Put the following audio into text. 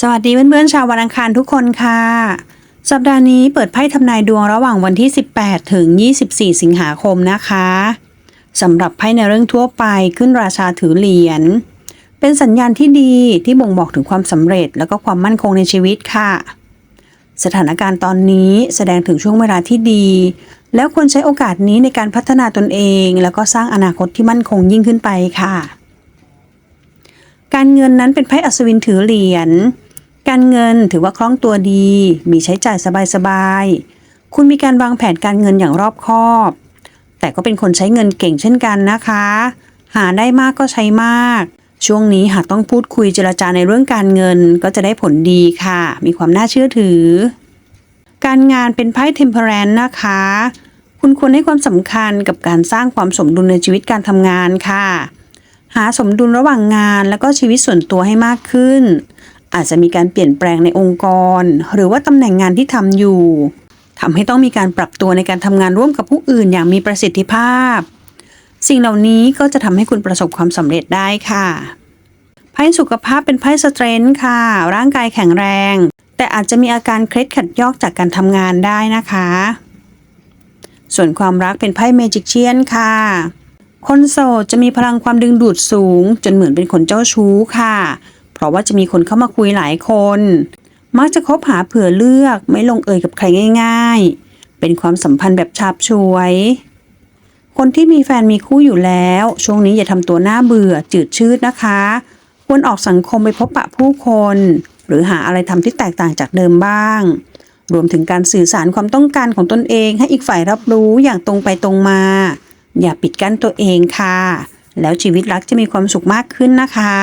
สวัสดีเพื่อนๆชาววันอังคารทุกคนค่ะ สัปดาห์นี้เปิดไพ่ทำนายดวงระหว่างวันที่ 18 ถึง 24 สิงหาคมนะคะสำหรับไพ่ในเรื่องทั่วไปขึ้นราชาถือเหรียญเป็นสัญญาณที่ดีที่บ่งบอกถึงความสำเร็จแล้วก็ความมั่นคงในชีวิตค่ะ สถานการณ์ตอนนี้แสดงถึงช่วงเวลาที่ดี แล้วควรใช้โอกาสนี้ในการพัฒนาตนเอง แล้วก็สร้างอนาคตที่มั่นคงยิ่งขึ้นไปค่ะ การเงินนั้นเป็นไพ่อัศวินถือเหรียญ การเงินถือว่าคล่องตัวดี มีใช้จ่ายสบายๆ คุณมีการวางแผนการเงินอย่างรอบคอบ แต่ก็เป็นคนใช้เงินเก่งเช่นกันนะคะ หาได้มากก็ใช้มาก ช่วงนี้หากต้องพูดคุยเจรจาในเรื่องการเงินก็จะได้ผลดีค่ะ มีความน่าเชื่อถือ การงานเป็นไพ่เทมเพอร์แรนนะคะ คุณควรให้ความสำคัญกับการสร้างความสมดุลในชีวิตการทำงานค่ะ หาสมดุลระหว่างงานแล้วก็ชีวิตส่วนตัวให้มากขึ้น อาจจะมีการเปลี่ยนแปลงในองค์กร หรือว่าตำแหน่งงานที่ทำอยู่ทำให้ต้องมีการปรับตัวในการทำงานร่วมกับผู้อื่นอย่างมีประสิทธิภาพ สิ่งเหล่านี้ก็จะทำให้คุณประสบความสำเร็จได้ค่ะ ไพ่สุขภาพเป็นไพ่สเตรนท์ค่ะ ร่างกายแข็งแรง แต่อาจจะมีอาการเคล็ดขัดยอกจากการทำงานได้นะคะ ส่วนความรักเป็นไพ่เมจิกเชียนค่ะ คนโสดจะมีพลังความดึงดูดสูง จนเหมือนเป็นคนเจ้าชู้ค่ะ ราะว่าจะมีคนเข้ามาคุยหลายคน มักจะคบหาเผื่อเลือกไม่ลงเอยกับใครง่าย ๆ เป็นความสัมพันธ์แบบฉาบฉวย คนที่มีแฟนมีคู่อยู่แล้ว ช่วงนี้อย่าทำตัวน่าเบื่อจืดชืดนะคะ ควรออกสังคมไปพบปะผู้คน หรือหาอะไรทำที่แตกต่างจากเดิมบ้าง รวมถึงการสื่อสารความต้องการของตนเองให้อีกฝ่ายรับรู้อย่างตรงไปตรงมา อย่าปิดกั้นตัวเองค่ะ แล้วชีวิตรักจะมีความสุขมากขึ้นนะคะ